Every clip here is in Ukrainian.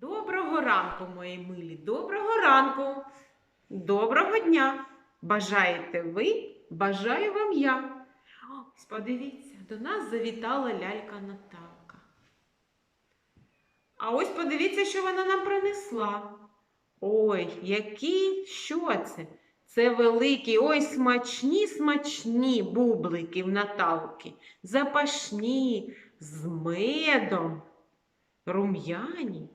Доброго ранку, мої милі, доброго ранку, доброго дня. Бажаєте ви, бажаю вам я. Ось подивіться, до нас завітала лялька Наталка. А ось подивіться, що вона нам принесла. Ой, які, що це? Це великі, ой, смачні, смачні бублики в Наталки. Запашні, з медом, рум'яні.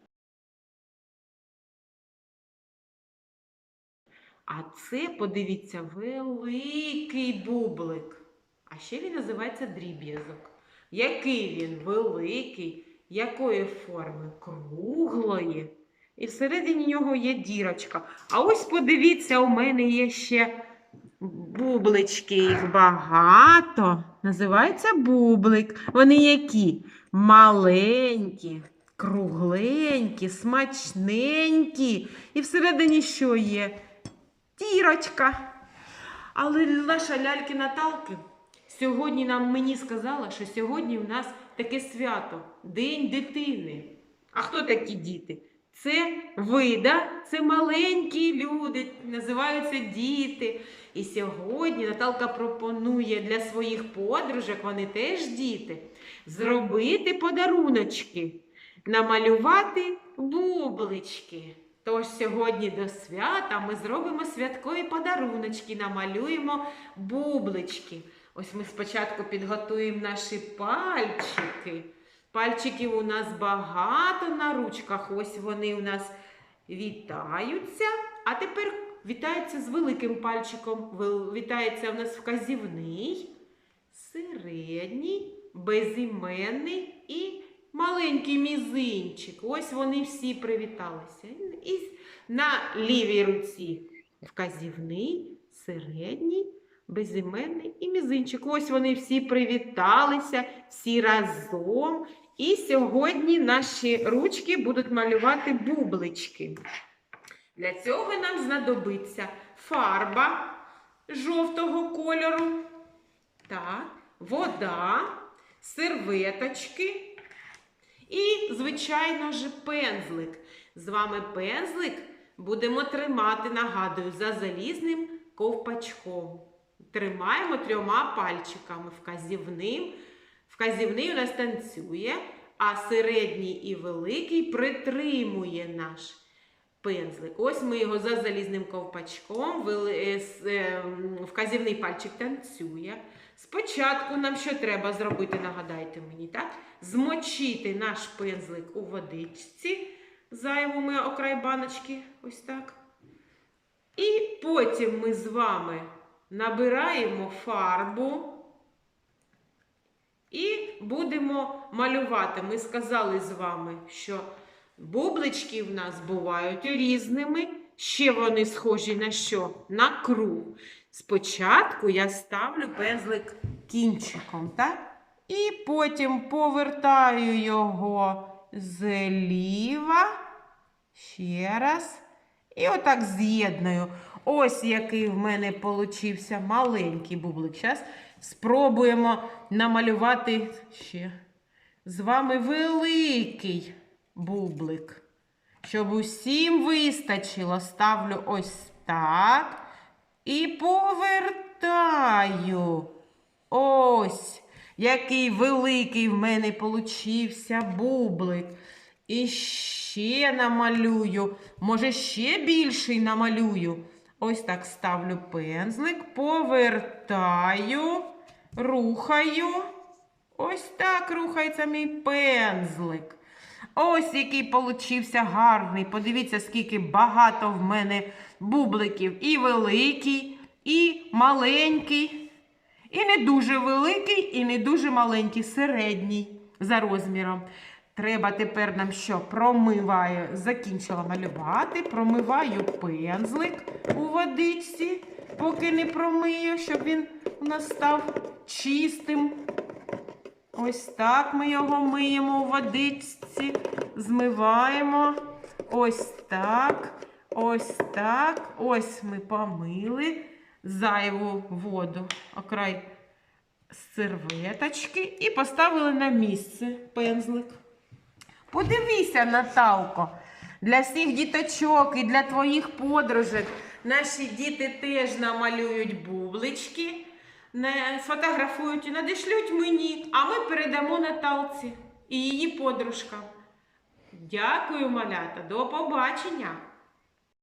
А це, подивіться, великий бублик. А ще він називається дріб'язок. Який він великий, якої форми? Круглої. І всередині нього є дірочка. А ось подивіться, у мене є ще бублички. Їх багато. Називається бублик. Вони які? Маленькі, кругленькі, смачненькі. І всередині що є? Дірочка. Але наша ляльки Наталки сьогодні нам мені сказала, що сьогодні в нас таке свято День дитини. А хто такі діти? Це ви, да? це маленькі люди, називаються діти. І сьогодні Наталка пропонує для своїх подружок, вони теж діти, зробити подаруночки, намалювати бублички. Тож сьогодні до свята ми зробимо святкові подаруночки, намалюємо бублички. Ось ми спочатку підготуємо наші пальчики. Пальчиків у нас багато на ручках. Ось вони у нас вітаються. А тепер вітаються з великим пальчиком. Вітається у нас вказівний, середній, безіменний і маленький мізинчик. Ось вони всі привіталися. І на лівій руці вказівний, середній, безіменний і мізинчик. Ось вони всі привіталися, всі разом. І сьогодні наші ручки будуть малювати бублички. Для цього нам знадобиться фарба жовтого кольору, так, вода, серветочки звичайно ж, пензлик. З вами пензлик будемо тримати, нагадую, за залізним ковпачком. Тримаємо трьома пальчиками вказівним. Вказівний у нас танцює, а середній і великий притримує наш пензлик. Ось ми його за залізним ковпачком, е, е, вказівний пальчик танцює. Спочатку нам що треба зробити, нагадайте мені, так? Змочити наш пензлик у водичці, зайву ми окрай баночки, ось так. І потім ми з вами набираємо фарбу і будемо малювати. Ми сказали з вами, що бублички в нас бувають різними. Ще вони схожі на що? На круг. Спочатку я ставлю пензлик кінчиком, так? І потім повертаю його зліва. Ще раз. І отак з'єдную. Ось який в мене получився маленький бублик. Зараз спробуємо намалювати ще з вами великий бублик. Щоб усім вистачило, ставлю ось так. І повертаю. Ось, який великий в мене получився бублик. І ще намалюю. Може, ще більший намалюю. Ось так ставлю пензлик, повертаю, рухаю. Ось так рухається мій пензлик. Ось який получився гарний. Подивіться, скільки багато в мене бубликів. І великий, і маленький. І не дуже великий, і не дуже маленький, середній за розміром. Треба тепер нам що? Промиваю, закінчила малювати, промиваю пензлик у водичці, поки не промию, щоб він у нас став чистим. Ось так ми його миємо у водичці, змиваємо. Ось так, ось так. Ось ми помили зайву воду, окрай серветочки і поставили на місце пензлик. Подивися, Наталко, Для всіх діточок і для твоїх подружок наші діти теж намалюють бублички, не- сфотографують і надішлють мені, а ми передамо Наталці і її подружкам. Дякую, малята, до побачення!